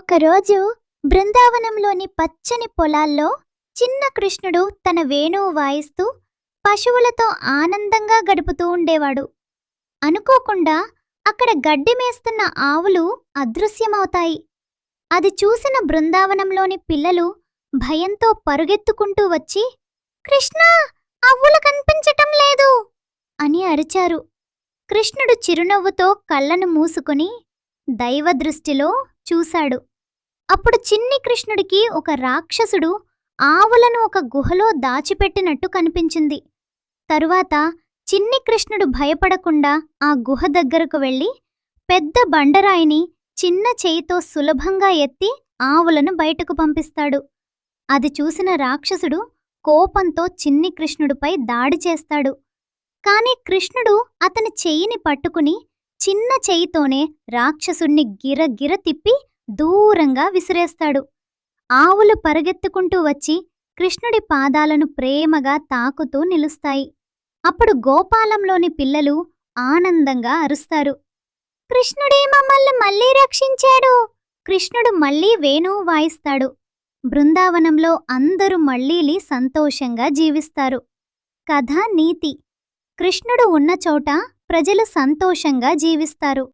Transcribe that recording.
ఒకరోజు బృందావనంలోని పచ్చని పొలాల్లో చిన్న కృష్ణుడు తన వేణువు వాయిస్తూ పశువులతో ఆనందంగా గడుపుతూ ఉండేవాడు. అనుకోకుండా అక్కడ గడ్డి మేస్తున్న ఆవులు అదృశ్యమవుతాయి. అది చూసిన బృందావనంలోని పిల్లలు భయంతో పరుగెత్తుకుంటూ వచ్చి కృష్ణ అవ్వులు కనిపించటం లేదు అని అరిచారు. కృష్ణుడు చిరునవ్వుతో కళ్ళను మూసుకుని దైవదృష్టిలో చూశాడు. అప్పుడు చిన్ని కృష్ణుడికి ఒక రాక్షసుడు ఆవులను ఒక గుహలో దాచిపెట్టినట్టు కనిపించింది. తరువాత చిన్ని కృష్ణుడు భయపడకుండా ఆ గుహ దగ్గరకు వెళ్ళి పెద్ద బండరాయిని చిన్న చేయితో సులభంగా ఎత్తి ఆవులను బయటకు పంపిస్తాడు. అది చూసిన రాక్షసుడు కోపంతో చిన్ని కృష్ణుడిపై దాడి చేస్తాడు. కాని కృష్ణుడు అతని చెయ్యిని పట్టుకుని చిన్న చెయ్యితోనే రాక్షసుణ్ణి గిరగిర తిప్పి దూరంగా విసిరేస్తాడు. ఆవులు పరుగెత్తుకుంటూ వచ్చి కృష్ణుడి పాదాలను ప్రేమగా తాకుతూ నిలుస్తాయి. అప్పుడు గోపాలంలోని పిల్లలు ఆనందంగా అరుస్తారు. కృష్ణుడే మమ్మల్ని మళ్ళీ రక్షించాడు. కృష్ణుడు మళ్ళీ వేణువు వాయిస్తాడు. బృందావనంలో అందరూ మళ్ళీలి సంతోషంగా జీవిస్తారు. కథ నీతి. కృష్ణుడు ఉన్న చోట ప్రజలు సంతోషంగా జీవిస్తారు.